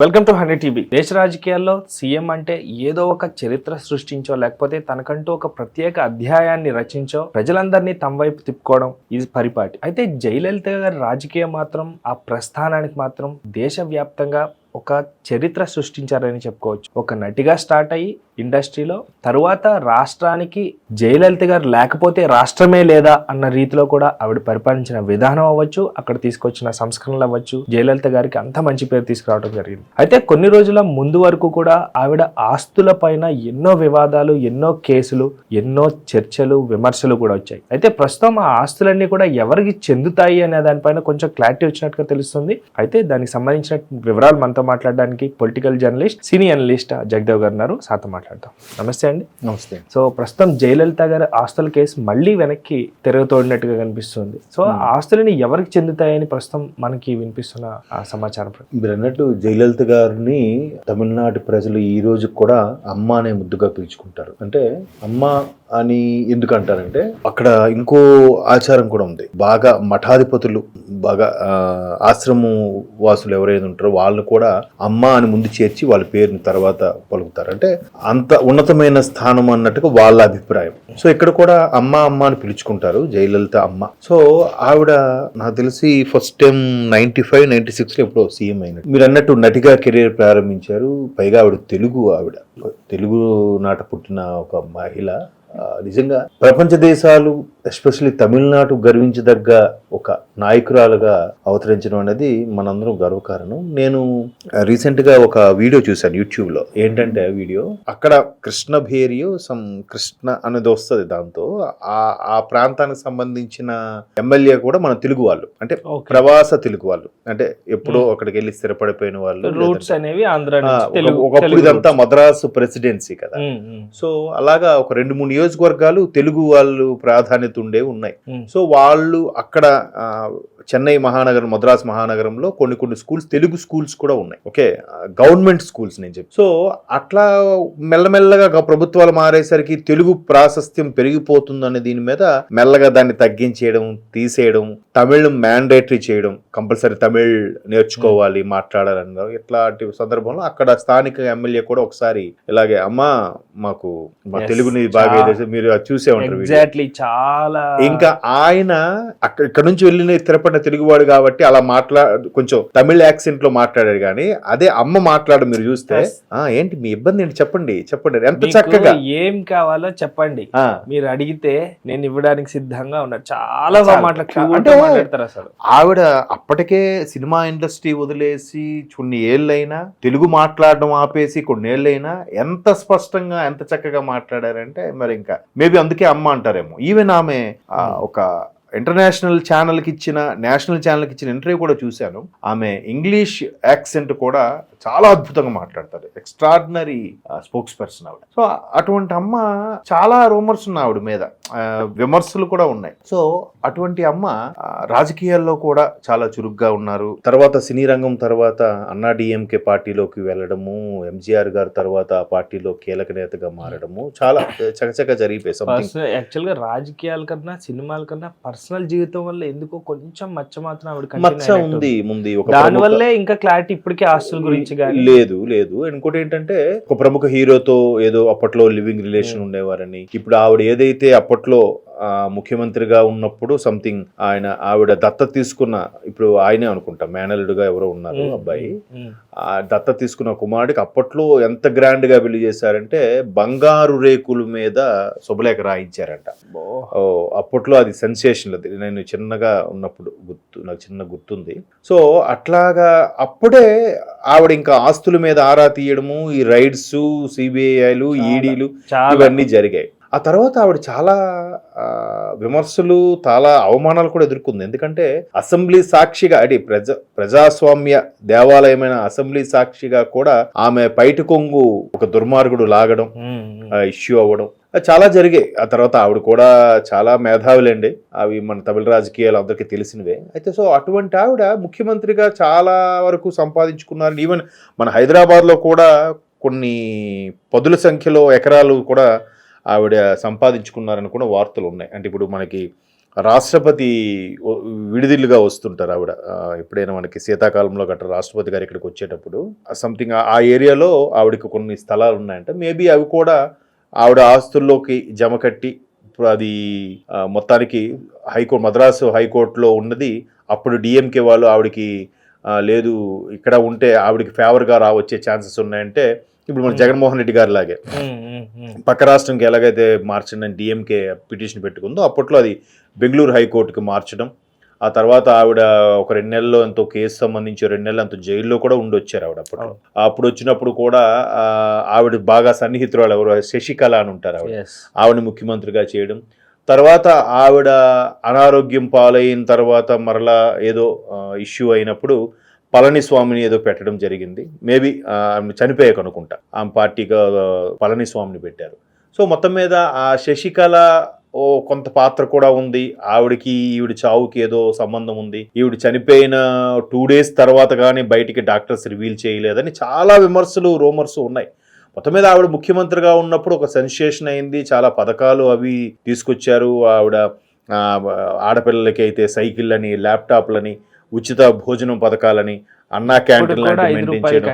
Welcome to hundred TV దేశ రాజకీయాల్లో CM అంటే ఏదో ఒక చరిత్ర సృష్టించో లేకపోతే తనకంటూ ఒక ప్రత్యేక అధ్యాయాన్ని రచించో ప్రజలందరినీ తమ వైపు తిప్పుకోవడం ఇది పరిపాటి. అయితే జయలలిత గారి రాజకీయం మాత్రం ఆ ప్రస్థానానికి మాత్రం దేశవ్యాప్తంగా ఒక చరిత్ర సృష్టించారని చెప్పుకోవచ్చు. ఒక నటిగా స్టార్ట్ అయ్యి ఇండస్ట్రీలో తరువాత రాష్ట్రానికి జయలలిత గారు లేకపోతే రాష్ట్రమే లేదా అన్న రీతిలో కూడా ఆవిడ పరిపాలించిన విధానం అవ్వచ్చు అక్కడ తీసుకొచ్చిన సంస్కరణలు అవ్వచ్చు జయలలిత గారికి అంత మంచి పేరు తీసుకురావడం జరిగింది. అయితే కొన్ని రోజుల ముందు వరకు కూడా ఆవిడ ఆస్తుల పైన ఎన్నో వివాదాలు ఎన్నో కేసులు ఎన్నో చర్చలు విమర్శలు కూడా వచ్చాయి. అయితే ప్రస్తుతం ఆ ఆస్తులన్నీ కూడా ఎవరికి చెందుతాయి అనే దానిపైన కొంచెం క్లారిటీ వచ్చినట్టుగా తెలుస్తుంది. అయితే దానికి సంబంధించిన వివరాలు మనతో మాట్లాడడానికి political journalist senior analyst Jagadev గారు ఉన్నారు. సార్తో మాట్లాడతాం నమస్తే అండి. నమస్తే. సో ప్రస్తుతం జయలలిత గారి ఆస్తుల కేసు మళ్ళీ వెనక్కి తిరగతోడినట్టుగా కనిపిస్తుంది. సో ఆ ఆస్తులని ఎవరికి చెందుతాయని ప్రస్తుతం మనకి వినిపిస్తున్న ఆ సమాచారం. మీరు అన్నట్టు జయలలిత గారిని తమిళనాడు ప్రజలు ఈ రోజు కూడా అమ్మ అనే ముద్దుగా పిలుచుకుంటారు. అంటే అమ్మ అని ఎందుకు అంటారంటే అక్కడ ఇంకో ఆచారం కూడా ఉంది. బాగా మఠాధిపతులు బాగా ఆశ్రమం వాసులు ఎవరైనా ఉంటారో వాళ్ళని కూడా అమ్మ అని ముందు చేర్చి వాళ్ళ పేరుని తర్వాత పలుకుతారు. అంటే అంత ఉన్నతమైన స్థానం అన్నట్టుగా వాళ్ళ అభిప్రాయం. సో ఇక్కడ కూడా అమ్మ అమ్మ అని పిలుచుకుంటారు జయలలిత అమ్మ. సో ఆవిడ నాకు తెలిసి first time ninety five ninety సిక్స్లో ఎప్పుడో సీఎం అయినట్టు. మీరు అన్నట్టు నటిగా కెరీర్ ప్రారంభించారు పైగా ఆవిడ తెలుగు ఆవిడ. తెలుగు నాట పుట్టిన ఒక మహిళ. నిజంగా ప్రపంచ దేశాలు ఎస్పెషల్లీ తమిళనాడు గర్వించదగ్గ ఒక నాయకురాలుగా అవతరించడం అనేది మనందరం గర్వకారణం. నేను రీసెంట్గా ఒక వీడియో చూశాను యూట్యూబ్లో ఏంటంటే ఆ వీడియో? అక్కడ కృష్ణ భేరియో సమ్ కృష్ణ అనేది వస్తుంది దాంతో. ఆ ఆ ప్రాంతానికి సంబంధించిన ఎమ్మెల్యే కూడా మన తెలుగు వాళ్ళు. అంటే. ప్రవాస తెలుగు వాళ్ళు. అంటే ఎప్పుడో అక్కడికి వెళ్ళి స్థిరపడిపోయిన వాళ్ళు. రూట్స్ అనేవి ఆంధ్ర ఆ, నుంచి ఒక- తెలుగు ఒకప్పుడు ఇదంతా. మద్రాసు ప్రెసిడెన్సీ కదా. సో అలాగా ఒక రెండు మూడు నియోజకవర్గాలు తెలుగు వాళ్ళు ప్రాధాన్యత ఉండే ఉన్నాయి. సో వాళ్ళు అక్కడ ఆ, చెన్నై మహానగరం మద్రాస్ మహానగరంలో కొన్ని కొన్ని స్కూల్స్ తెలుగు స్కూల్స్ కూడా ఉన్నాయి ఓకే గవర్నమెంట్ స్కూల్స్ నేను చెప్పి సో అట్లా మెల్లమెల్లగా ప్రభుత్వాలు మారేసరికి తెలుగు ప్రాశస్త్యం పెరిగిపోతుందనే దీని మీద మెల్లగా దాన్ని తగ్గించేయడం తీసేయడం తమిళ్ మ్యాండేటరీ చేయడం కంపల్సరీ తమిళ్ నేర్చుకోవాలి మాట్లాడాలన్న ఇట్లాంటి సందర్భంలో అక్కడ స్థానిక ఎమ్మెల్యే కూడా ఒకసారి ఇలాగే అమ్మా మాకు మా. తెలుగుని బాగా మీరు చూసే ఉంటారు. ఎగ్జాక్ట్లీ చాలా ఇంకా ఆయన అక్కడ ఇక్కడ నుంచి వెళ్ళిన స్థిరపడిన తెలుగువాడు కాబట్టి అలా మాట్లా కొంచెం తమిళ యాక్సెంట్లో మాట్లాడాడు కానీ అదే అమ్మ మాట్లాడు మీరు చూస్తే. ఆ ఏంటి మీ ఇబ్బంది ఏంటి? చెప్పండి చెప్పండి. ఎంత చక్కగా. ఏం కావాలో చెప్పండి. మీరు అడిగితే నేను ఇవ్వడానికి సిద్ధంగా ఉన్నా. చాలా అంటే- మాట్లాడతారు అసలు. ఆవిడ అప్పటికే సినిమా ఇండస్ట్రీ వదిలేసి కొన్ని ఏళ్ళైనా తెలుగు మాట్లాడడం ఆపేసి కొన్ని ఏళ్ళైనా ఎంత స్పష్టంగా ఎంత చక్కగా మాట్లాడారంటే మరి ఇంకా మేబీ అందుకే అమ్మ అంటారేమో. ఈవెన్ ఆమె Hmm. ఒక ఇంటర్నేషనల్ ఛానల్కి ఇచ్చిన నేషనల్ ఛానల్కి ఇచ్చిన ఇంటర్వ్యూ కూడా చూశాను. ఆమె ఇంగ్లీష్ యాక్సెంట్ కూడా చాలా అద్భుతంగా మాట్లాడతారు. ఎక్స్ట్రాడినరీ స్పోక్స్ పర్సన్ ఆవిడ. సో అటువంటి అమ్మ చాలా రూమర్స్ ఉన్నాయి ఆవిడ మీద. విమర్శలు కూడా ఉన్నాయి. సో అటువంటి అమ్మ రాజకీయాల్లో కూడా చాలా చురుగ్గా ఉన్నారు. తర్వాత సినీ రంగం తర్వాత అన్నా డిఎంకే పార్టీలోకి వెళ్ళడము ఎంజీఆర్ గారు తర్వాత ఆ పార్టీలో కీలక నేతగా మారడము చాలా చకచక జరిగిపోయి యాక్చువల్గా రాజకీయాల కన్నా సినిమాల కన్నా పర్సనల్ జీవితం వల్ల ఎందుకో కొంచెం మచ్చ మాత్రం ఆవిడ ఉంది. దాని వల్లే ఇంకా క్లారిటీ ఇప్పటికే ఆస్తుల గురించి లేదు లేదు. ఇంకోటి ఏంటంటే ఒక ప్రముఖ హీరోతో ఏదో అప్పట్లో లివింగ్ రిలేషన్ ఉండేవారని. ఇప్పుడు ఆవిడ ఏదైతే అప్పట్లో ముఖ్యమంత్రిగా ఉన్నప్పుడు సంథింగ్ ఆయన ఆవిడ దత్త తీసుకున్న ఇప్పుడు ఆయనే అనుకుంటా. మేనల్లుడుగా ఎవరో ఉన్నారు అబ్బాయి. ఆ దత్త తీసుకున్న కుమారుడికి అప్పట్లో ఎంత గ్రాండ్గా పెళ్ళి చేశారంటే బంగారు రేకుల మీద శుభలేఖ రాయించారంట. ఓ అప్పట్లో అది సెన్సేషన్ నేను చిన్నగా ఉన్నప్పుడు గుర్తు నాకు చిన్న గుర్తుంది. సో అట్లాగా అప్పుడే ఆవిడ ఇంకా ఆస్తుల మీద ఆరా తీయడము ఈ రైడ్స్ సిబిఐలు. ఈడీలు ఇవన్నీ జరిగాయి. ఆ తర్వాత ఆవిడ చాలా విమర్శలు చాలా అవమానాలు కూడా ఎదుర్కొంది. ఎందుకంటే అసెంబ్లీ సాక్షిగా అంటే ప్రజా ప్రజాస్వామ్య దేవాలయమైన అసెంబ్లీ సాక్షిగా కూడా ఆమె పైటి కొంగు ఒక దుర్మార్గుడు లాగడం. ఇష్యూ అవ్వడం అది చాలా జరిగాయి. ఆ తర్వాత ఆవిడ కూడా చాలా మేధావులండి. అవి మన తమిళ రాజకీయాలు అందరికీ తెలిసినవే. అయితే సో అటువంటి ఆవిడ ముఖ్యమంత్రిగా చాలా వరకు సంపాదించుకున్నారు ఈవెన్ మన హైదరాబాద్లో కూడా కొన్ని పదుల సంఖ్యలో ఎకరాలు కూడా ఆవిడ సంపాదించుకున్నారని కూడా వార్తలు ఉన్నాయి. అంటే ఇప్పుడు మనకి రాష్ట్రపతి ఓ- విడిదిల్లుగా వస్తుంటారు ఆవిడ. ఎప్పుడైనా మనకి శీతాకాలంలో గట్రా రాష్ట్రపతి గారు ఇక్కడికి వచ్చేటప్పుడు సంథింగ్ ఆ ఏరియాలో ఆవిడకి కొన్ని స్థలాలు ఉన్నాయంట. మేబీ అవి కూడా ఆవిడ ఆస్తుల్లోకి జమ కట్టి ఇప్పుడు అది మొత్తానికి హైకోర్టు మద్రాసు హైకోర్టులో ఉన్నది. అప్పుడు డిఎంకే వాళ్ళు ఆవిడకి లేదు ఇక్కడ ఉంటే ఆవిడకి ఫేవర్గా రావచ్చే ఛాన్సెస్ ఉన్నాయంటే ఇప్పుడు మన జగన్మోహన్ రెడ్డి గారి లాగే. పక్క రాష్ట్రంకి ఎలాగైతే మార్చండి డిఎంకే పిటిషన్ పెట్టుకుందో అప్పట్లో అది బెంగళూరు హైకోర్టుకి మార్చడం ఆ తర్వాత ఆవిడ ఒక రెండు నెలల్లో ఎంతో కేసు సంబంధించి రెండు నెలలు ఎంతో జైల్లో కూడా ఉండొచ్చారు ఆవిడ అప్పట్లో. అప్పుడు వచ్చినప్పుడు కూడా ఆవిడ బాగా సన్నిహితురాలు ఎవరు? శశికళ అని ఉంటారు ఆవిడ. ఆవిడ ముఖ్యమంత్రిగా చేయడం. తర్వాత ఆవిడ అనారోగ్యం పాలైన తర్వాత మరలా ఏదో ఇష్యూ అయినప్పుడు పళనిస్వామిని ఏదో పెట్టడం జరిగింది. మేబీ ఆమె చనిపోయాక అనుకుంటా. ఆమె పార్టీగా పళనిస్వామిని పెట్టారు. సో మొత్తం మీద ఆ శశికళ ఓ కొంత పాత్ర కూడా ఉంది. ఆవిడకి ఈవిడ చావుకి ఏదో సంబంధం ఉంది. ఈవిడ చనిపోయిన టూ డేస్ తర్వాత కానీ బయటికి డాక్టర్స్ రివీల్ చేయలేదని చాలా విమర్శలు రూమర్స్ ఉన్నాయి. మొత్తం మీద ఆవిడ ముఖ్యమంత్రిగా ఉన్నప్పుడు ఒక సెన్సేషన్ అయింది. చాలా పథకాలు అవి తీసుకొచ్చారు. ఆవిడ ఆడపిల్లలకి అయితే సైకిళ్ళని ల్యాప్టాప్లని ఉచిత భోజనం పథకాలని అన్నా క్యాంటీన్ ఐదు మెయింటైన్ చేయడం.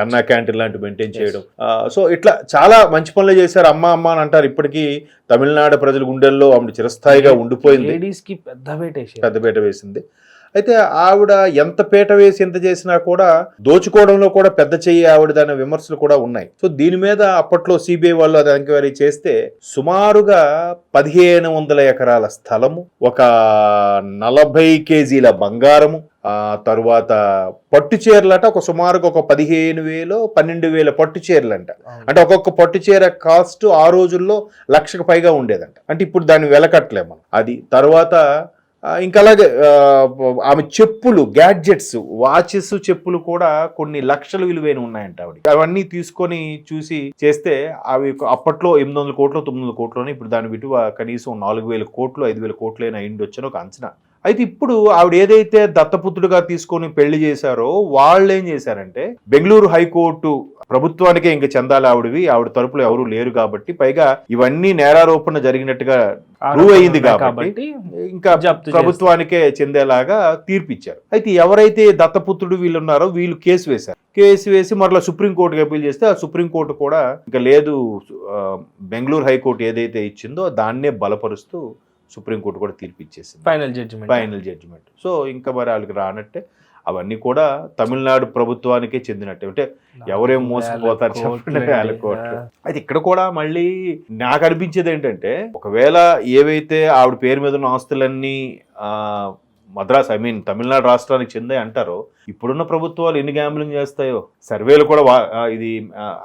అన్నా క్యాంటీన్ లాంటివి మెయింటైన్ చేయడం. సో ఇట్లా చాలా మంచి పనులు చేశారు అమ్మ అమ్మ అని అంటారు. ఇప్పటికీ తమిళనాడు ప్రజల గుండెల్లో ఆవిడ చిరస్థాయిగా ఉండిపోయింది. లేడీస్కి పెద్ద పీట వేసింది. అయితే ఆవిడ ఎంత పీట వేసి ఎంత చేసినా కూడా దోచుకోవడంలో కూడా పెద్ద చెయ్యి ఆవిడదనే విమర్శలు కూడా ఉన్నాయి. సో దీని మీద అప్పట్లో సిబిఐ వాళ్ళు అది ఎంక్వైరీ చేస్తే సుమారుగా పదిహేను వందల ఎకరాల స్థలము ఒక నలభై కేజీల బంగారము ఆ తరువాత పట్టు చీరలట ఒక సుమారుగా ఒక పదిహేను వేలు పన్నెండు వేల పట్టు చీరలంట. అంటే ఒక్కొక్క పట్టు చీర కాస్ట్ ఆ రోజుల్లో లక్షకు పైగా ఉండేదంట. అంటే ఇప్పుడు దాన్ని వెలకట్టలేం మనం. అది తర్వాత ఇంకా అలాగే ఆమె చెప్పులు గ్యాడ్జెట్స్ వాచెస్ చెప్పులు కూడా కొన్ని లక్షల విలువైన ఉన్నాయంట ఆవిడ. అవన్నీ తీసుకొని చూసి చేస్తే అవి అప్పట్లో ఎనిమిది వందల కోట్లు తొమ్మిది వందల కోట్లోనే ఇప్పుడు దాని విలువ కనీసం నాలుగు వేల కోట్లు ఐదు వేల కోట్లు అయినా అయిండొచ్చని ఒక అంచనా. అయితే ఇప్పుడు ఆవిడ ఏదైతే దత్తపుత్రుడుగా తీసుకొని పెళ్ళి చేశారో వాళ్ళు ఏం చేశారంటే బెంగళూరు హైకోర్టు ప్రభుత్వానికే ఇంక చెందాలి ఆవిడవి. ఆవిడ తరపులో ఎవరు లేరు కాబట్టి పైగా ఇవన్నీ నేరారోపణ జరిగినట్టుగా ప్రూవ్ అయింది కాబట్టి ఇంకా. ప్రభుత్వానికే చెందేలాగా తీర్పిచ్చారు. అయితే ఎవరైతే దత్తపుత్రుడు వీళ్ళు ఉన్నారో వీళ్ళు కేసు వేశారు. కేసు వేసి మరలా సుప్రీంకోర్టుకి అప్పీల్ చేస్తే ఆ సుప్రీంకోర్టు కూడా ఇంకా లేదు బెంగళూరు హైకోర్టు ఏదైతే ఇచ్చిందో దాన్నే బలపరుస్తూ సుప్రీంకోర్టు కూడా తీర్పిచ్చేసింది. Final judgement final judgement so ఇంకా మరి వాళ్ళకి రానట్టే అవన్నీ కూడా తమిళనాడు ప్రభుత్వానికే చెందినట్టే. అంటే ఎవరేం మోసపోతారు చెప్పండి వేల కోట్లు అయితే ఇక్కడ కూడా మళ్ళీ నాకు అనిపించేది ఏంటంటే ఒకవేళ ఏవైతే ఆవిడ పేరు మీద ఉన్న ఆస్తులన్నీ ఆ, మద్రాస్ ఐ మీన్ తమిళనాడు రాష్ట్రానికి చెందాయి అంటారో ఇప్పుడున్న ప్రభుత్వాలు ఎన్ని గ్యాంబ్లింగ్ చేస్తాయో సర్వేలు కూడా ఇది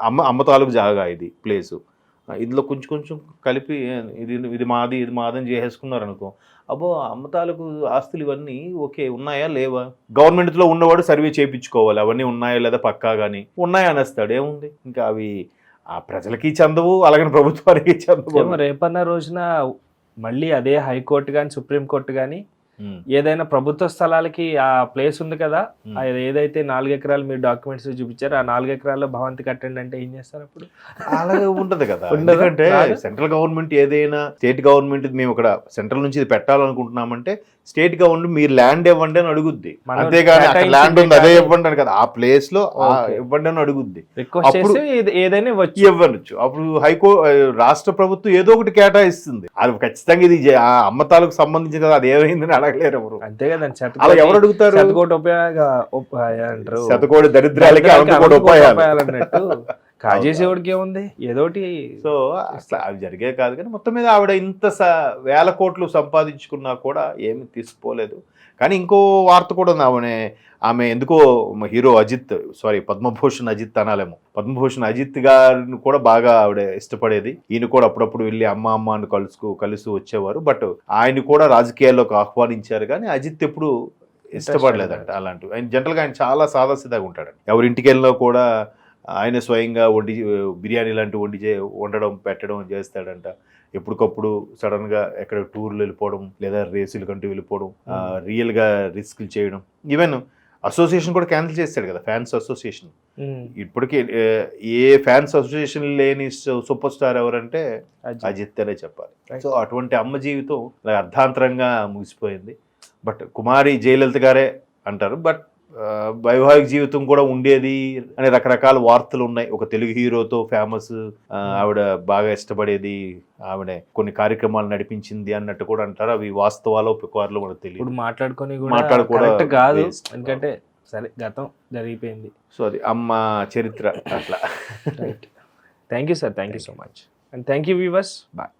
అమ్మ అమ్మ తాలూకు జాగా ఇది ప్లేసు ఇందులో కొంచెం కొంచెం కలిపి ఇది ఇది మాది ఇది మాదని చేసేసుకున్నారు అనుకో. అబ్బో అమ్మతాలకు ఆస్తులు ఇవన్నీ ఓకే ఉన్నాయా లేవా? గవర్నమెంట్లో ఉన్నవాడు సర్వే చేయించుకోవాలి అవన్నీ ఉన్నాయా లేదా పక్కా కానీ ఉన్నాయా అనేస్తాడు. ఏముంది? ఇంకా అవి ఆ ప్రజలకి చెందవు అలాగని ప్రభుత్వానికి చందవు. రేపన్న రోజున మళ్ళీ అదే హైకోర్టు కానీ సుప్రీంకోర్టు కానీ ఏదైనా ప్రభుత్వ స్థలాలకి ఆ ప్లేస్ ఉంది కదా ఏదైతే నాలుగు ఎకరాలు మీరు డాక్యుమెంట్స్ చూపించారో ఆ నాలుగు ఎకరాల్లో భవంతి కట్టండి అంటే ఏం చేస్తారు అప్పుడు అలాగే ఉండదు కదా? ఎందుకంటే? సెంట్రల్ గవర్నమెంట్ ఏదైనా స్టేట్ గవర్నమెంట్ మేము ఇక్కడ సెంట్రల్ నుంచి ఇది పెట్టాలనుకుంటున్నామంటే స్టేట్ గవర్నమెంట్ మీరు ల్యాండ్ ఇవ్వండి అని అడుగుద్ది. అంతేగాని అక్కడ ల్యాండ్ ఉంది అదే. ఇవ్వండి అని కదా. ఆ ప్లేస్లో. ఇవ్వండి అని అడుగుద్ది. అప్పుడు- ఏదైనా వచ్చి ఇవ్వనొచ్చు. అప్పుడు హైకో ఆ, రాష్ట్ర ప్రభుత్వం ఏదో ఒకటి కేటాయిస్తుంది. అది ఖచ్చితంగా ఇది ఆ అమ్మతాలకు సంబంధించి కదా అది ఏమైందని అడగలేరు ఎవరు. అంతే కదా అలా ఎవరు అడుగుతారు? శతకోటి ఉపయోగ శతకోడి దరిద్రాలకి ఉపాయాలు అన్నట్టు. కాజేసేవాడికి ఏముంది? ఏదోటి సో అసలు అవి జరిగే కాదు కానీ మొత్తం మీద ఆవిడ ఇంత వేల కోట్లు సంపాదించుకున్నా కూడా ఏమి తీసుకోలేదు. కానీ ఇంకో వార్త కూడా ఉంది. ఆమె ఆమె ఎందుకో హీరో అజిత్ సారీ పద్మభూషణ్ అజిత్ అనాలేమో. పద్మభూషణ్ అజిత్ గారిని కూడా బాగా ఆవిడ ఇష్టపడేది. ఈయన కూడా అప్పుడప్పుడు వెళ్ళి అమ్మ అమ్మ అని కలుసుకు కలిసి వచ్చేవారు. బట్ ఆయన కూడా రాజకీయాల్లోకి ఆహ్వానించారు కానీ అజిత్ ఎప్పుడు ఇష్టపడలేదంట అలాంటివి. ఆయన జనరల్గా ఆయన చాలా సాదాసీదాగా ఉంటాడు ఎవరింటికి వెళ్ళినా కూడా ఆయన స్వయంగా వండి బిర్యానీ లాంటివి వండి చే వండడం పెట్టడం చేస్తాడంట. ఎప్పటికప్పుడు సడన్గా ఎక్కడ టూర్లు వెళ్ళిపోవడం లేదా రేసులు కంటూ వెళ్ళిపోవడం రియల్గా రిస్క్లు చేయడం. ఈవెన్ అసోసియేషన్ కూడా క్యాన్సిల్ చేస్తాడు కదా ఫ్యాన్స్ అసోసియేషన్. ఇప్పటికీ ఏ, ఫ్యాన్స్ అసోసియేషన్ లేని సూపర్ స్టార్ ఎవరంటే అజిత్. అనే చెప్పాలి. సో అటువంటి అమ్మ జీవితం అర్ధాంతరంగా ముగిసిపోయింది. బట్ కుమారి జయలలిత గారే అంటారు. బట్ వైవాహిక జీవితం కూడా ఉండేది అనే రకరకాల వార్తలు ఉన్నాయి. ఒక తెలుగు హీరోతో ఫేమస్ ఆవిడ బాగా ఇష్టపడేది ఆవిడ కొన్ని కార్యక్రమాలు నడిపించింది అన్నట్టు కూడా అంటారు. అవి వాస్తవాలు పుకార్లు మనకు ఇప్పుడు తెలియదు మాట్లాడుకొని మాట్లాడుకోవడం కాదు. ఎందుకంటే సరే గతం జరిగిపోయింది. సో అది అమ్మ చరిత్ర అట్లా. Right thank you sir thank you so much and thank you viewers bye